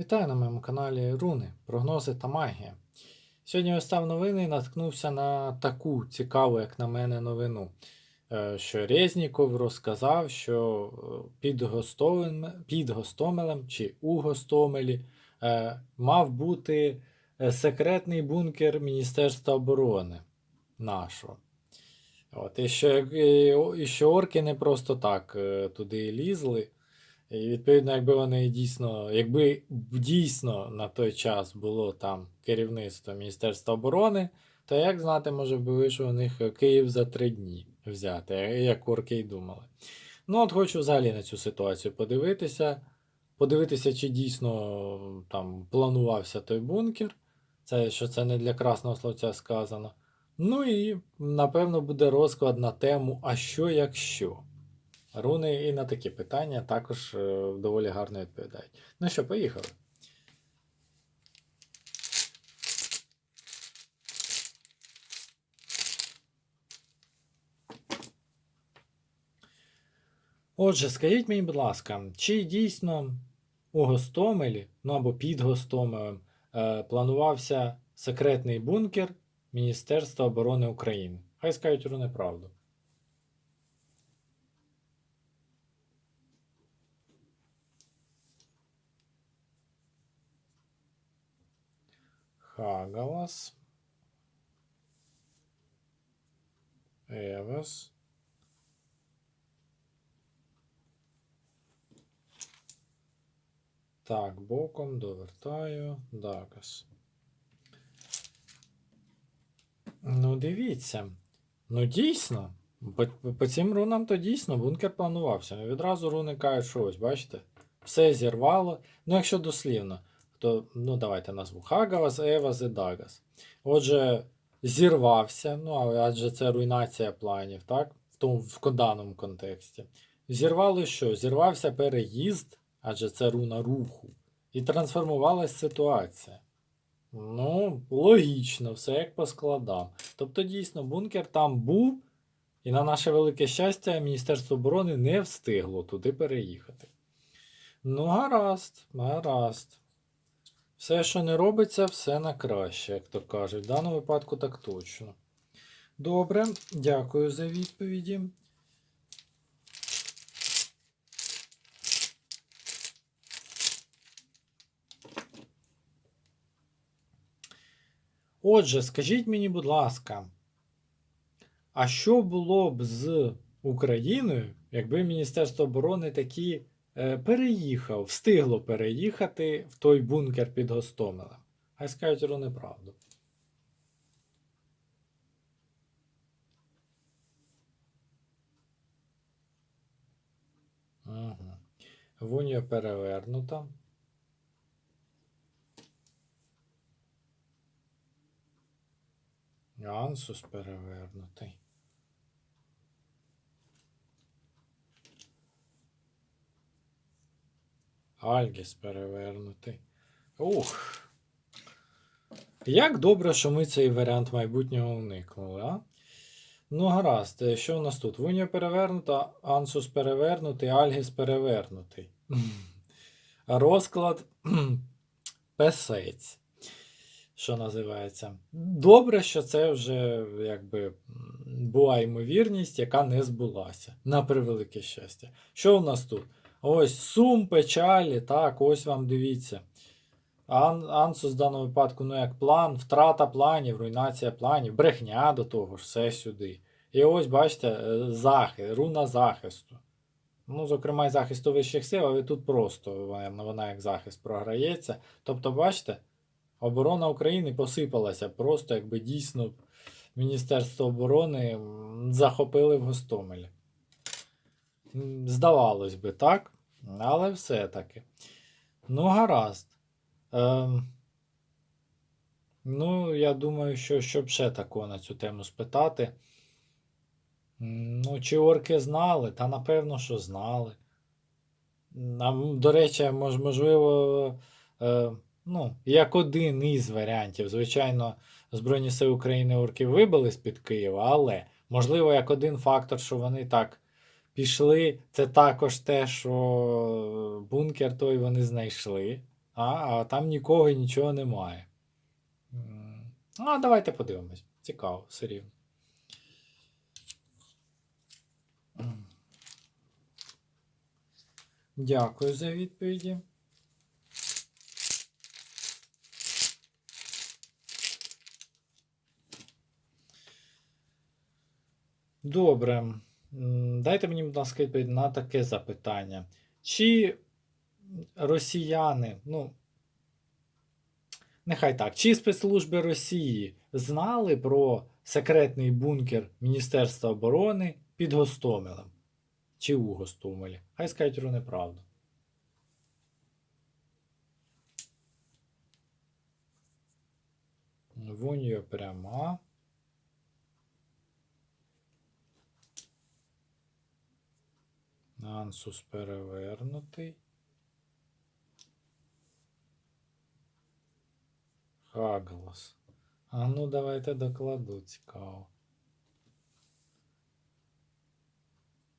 Вітаю на моєму каналі Руни, прогнози та магія. Сьогодні ось став новини і наткнувся на таку цікаву, як на мене, новину. е, Що Резніков розказав, що е, під, Гостомелем, під Гостомелем чи у Гостомелі е, мав бути секретний бункер Міністерства оборони нашого. От, і, що, і, що орки не просто так туди лізли. І відповідно, якби вони дійсно, якби дійсно на той час було там керівництво Міністерства оборони, то як знати, може би вийшов у них Київ за три дні взяти, як орки й думали. Ну, от хочу взагалі на цю ситуацію подивитися. Подивитися, чи дійсно там планувався той бункер. Це що це не для красного словця сказано. Ну і напевно буде розклад на тему А що якщо? Руни і на такі питання також е, доволі гарно відповідають. Ну що, поїхали. Отже, скажіть мені, будь ласка, чи дійсно у Гостомелі, ну або під Гостомелем, е, планувався секретний бункер Міністерства оборони України? Хай скажуть руни правду. Хагалас. Евес. Так, боком довертаю. Дагас. Ну, дивіться. Ну, дійсно. По, по цим рунам то дійсно бункер планувався. Ну, відразу руни кажуть, що ось, бачите, все зірвало. Ну, якщо дослівно, то ну, давайте назву Хагавас, Евас і Дагас. Отже, зірвався, ну, адже це руйнація планів, так? В тому в даному контексті. Зірвало що? Зірвався переїзд, адже це руна руху, і трансформувалася ситуація. Ну, логічно, все як по складам. Тобто, дійсно, бункер там був, і на наше велике щастя, Міністерство оборони не встигло туди переїхати. Ну, гаразд, гаразд. Все, що не робиться, все на краще, як то кажуть. В даному випадку так точно. Добре, дякую за відповіді. Отже, скажіть мені, будь ласка, а що було б з Україною, якби Міністерство оборони таки е, переїхав, встигло переїхати в той бункер під Гостомелем? Хай скажуть вони правду. Угу. Вунія перевернута. Ансус перевернутий. Альгіс перевернутий. Ух. Як добре, що ми цей варіант майбутнього уникнули, а? Ну, гаразд, е, що в нас тут? Вунія перевернута, Ансус перевернутий, Альгіс перевернутий. Розклад песець. Що називається. Добре, що це вже якби була ймовірність, яка не збулася. На превелике щастя. Що в нас тут? Ось сум, печалі, так, ось вам дивіться. Ан, Ансус в даному випадку, ну як план, втрата планів, руйнація планів, брехня до того ж, все сюди. І ось, бачите, е, захист, руна захисту. Ну, зокрема, і захисту вищих сил, але тут просто вона, як захист програється. Тобто, бачите, оборона України посипалася просто, якби дійсно Міністерство оборони захопили в Гостомелі. Здавалось би, так? Але все-таки. Ну, гаразд. Ем, ну, я думаю, що щоб ще такого на цю тему спитати. Ну, чи орки знали? Та напевно, що знали. М, А, до речі, мож, можливо, е, ну, як один із варіантів. Звичайно, Збройні Сили України орків вибили з-під Києва, але можливо, як один фактор, що вони так пішли, це також те, що бункер той вони знайшли. а, а там нікого і нічого немає. М, А, давайте подивимось. Цікаво, все рівно. Дякую за відповіді. Добре. Дайте мені, будь ласка, відповідь на таке запитання. Чи росіяни, ну, нехай так, чи спецслужби Росії знали про секретний бункер Міністерства оборони під Гостомелем? Чи у Гостомелі? Хай скажуть про неправду. Вуньо пряма. Ансус перевернутий. Хаглас. А ну давайте докладу, цікаво.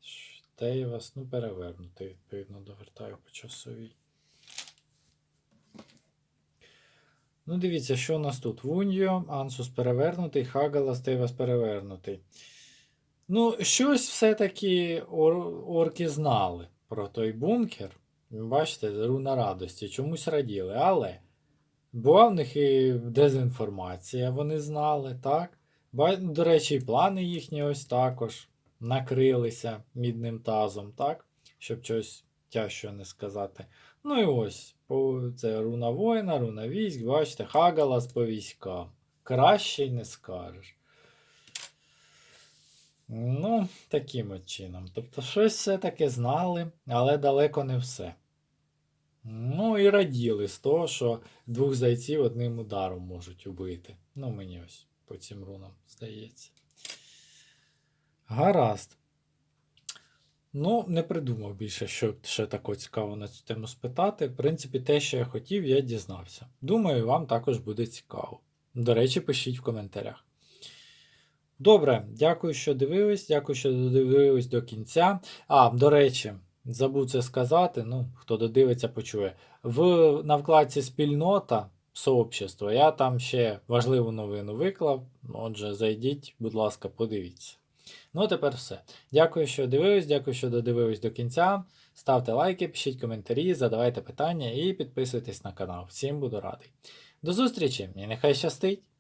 Штейвас, ну перевернутий, відповідно, довертаю по часовій. Ну, дивіться, що у нас тут? Вуньо, Ансус перевернутий, Хагалас, Тейвас перевернутий. Ну, щось все-таки ор- орки знали про той бункер. Бачите, руна радості, чомусь раділи. Але була в них і дезінформація, вони знали, так? До речі, плани їхні ось також накрилися мідним тазом, так? Щоб щось тяжчого не сказати. Ну і ось, це руна воїна, руна військ, бачите, Хагалас по військам. Краще й не скажеш. Ну, таким от чином. Тобто, щось все-таки знали, але далеко не все. Ну і раділи з того, що двох зайців одним ударом можуть убити. Ну, мені ось по цим рунам здається. Гаразд. Ну, не придумав більше, що ще такого цікаво на цю тему спитати. В принципі, те, що я хотів, я дізнався. Думаю, вам також буде цікаво. До речі, пишіть в коментарях. Добре, дякую, що дивились. Дякую, що додивились до кінця. А, до речі, забув це сказати. Ну, хто додивиться, почує. В, на вкладці спільнота, сообщество, я там ще важливу новину виклав. Отже, зайдіть, будь ласка, подивіться. Ну, а тепер все. Дякую, що дивились, дякую, що додивились до кінця. Ставте лайки, пишіть коментарі, задавайте питання і підписуйтесь на канал. Всім буду радий. До зустрічі і нехай щастить!